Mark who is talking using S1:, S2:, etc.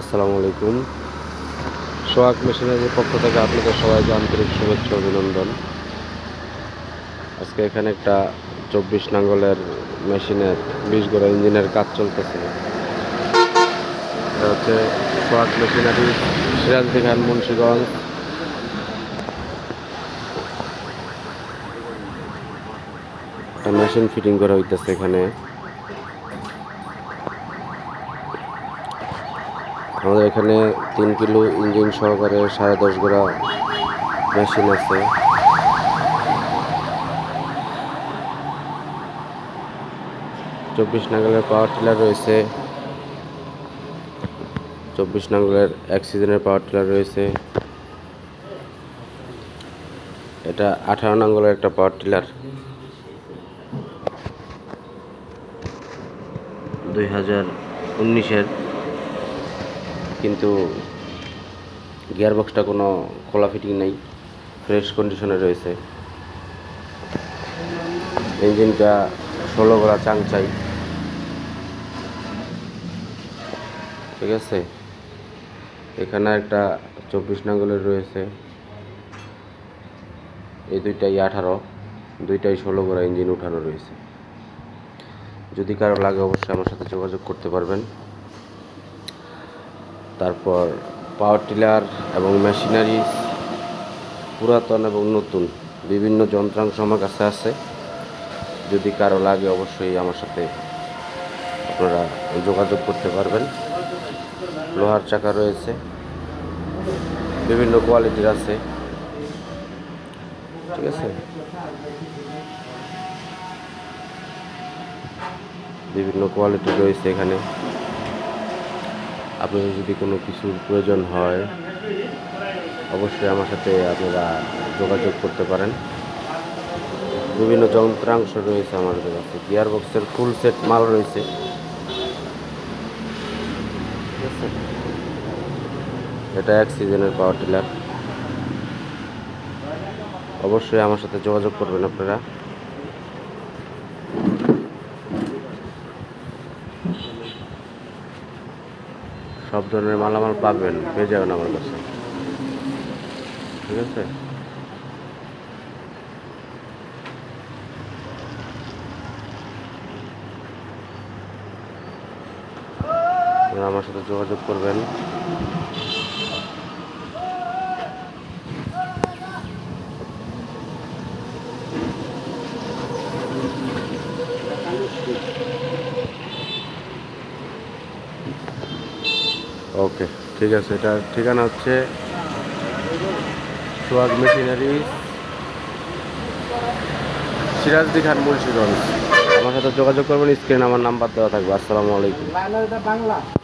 S1: আসসালামু আলাইকুম। সোহাগ মেশিনারির পক্ষ থেকে আপনাদের সবাইকে আন্তরিক শুভেচ্ছা অভিনন্দন। আজকে এখানে একটা চব্বিশ নাঙ্গলের মেশিনের বিশ গোড়া ইঞ্জিনের কাজ চলতেছে। এটা হচ্ছে Sohag machinery Sirajdikhan Munshiganj. Machine fitting করা হইতেছে এখানে। আমাদের এখানে তিন কিলো ইঞ্জিন সহকারে সাড়ে দশ গোড়া মেশিন আছে। চব্বিশ নাঙ্গলের পাওয়ার টিলার রয়েছে। চব্বিশ নাঙ্গলের এক সিজনের পাওয়ার টিলার রয়েছে। এটা আঠারো নাঙ্গলের একটা পাওয়ার টিলার দুই হাজার উনিশের কিন্তু গিয়ার বক্সটা কোনো খোলা ফিটিং নেই, ফ্রেশ কন্ডিশনে রয়েছে। ইঞ্জিনটা ষোলো গোড়া চাংচাই। ঠিক আছে? এখানে একটা চব্বিশ নাঙ্গলের রয়েছে। এই দুইটাই আঠারো, দুইটাই ষোলো গোড়া ইঞ্জিন উঠানো রয়েছে। যদি কারও লাগে অবশ্যই আমার সাথে যোগাযোগ করতে পারবেন। তারপর পাওয়ার টিলার এবং মেশিনারি পুরাতন এবং নতুন, বিভিন্ন যন্ত্রাংশ আমার কাছে আছে। যদি কারও লাগে অবশ্যই আমার সাথে আপনারা যোগাযোগ করতে পারবেন। লোহার চাকা রয়েছে, বিভিন্ন কোয়ালিটির আছে। ঠিক আছে? বিভিন্ন কোয়ালিটি রয়েছে এখানে। আপনাদের যদি কোনো কিছুর প্রয়োজন হয়, অবশ্যই আমার সাথে আপনারা যোগাযোগ করতে পারেন। বিভিন্ন যন্ত্রাংশ রয়েছে আমাদের কাছে। গিয়ার বক্সের ফুল সেট মাল রয়েছে। এটা এক সিজনের পাওয়ার টিলার অবশ্যই আমার সাথে যোগাযোগ করবেন আপনারা। সব ধরনের মালামাল পাবেন পেয়ে যাবেন আমার কাছে। ঠিক আছে? আমার সাথে যোগাযোগ করবেন। ওকে, ঠিক আছে, এটা ঠিকানা হচ্ছে swag machinery, Sirajdikhan Munshiganj. আমার সাথে যোগাযোগ করবেন, স্ক্রিনে আমার নাম্বার দেওয়া থাকবে। আসসালামু আলাইকুম।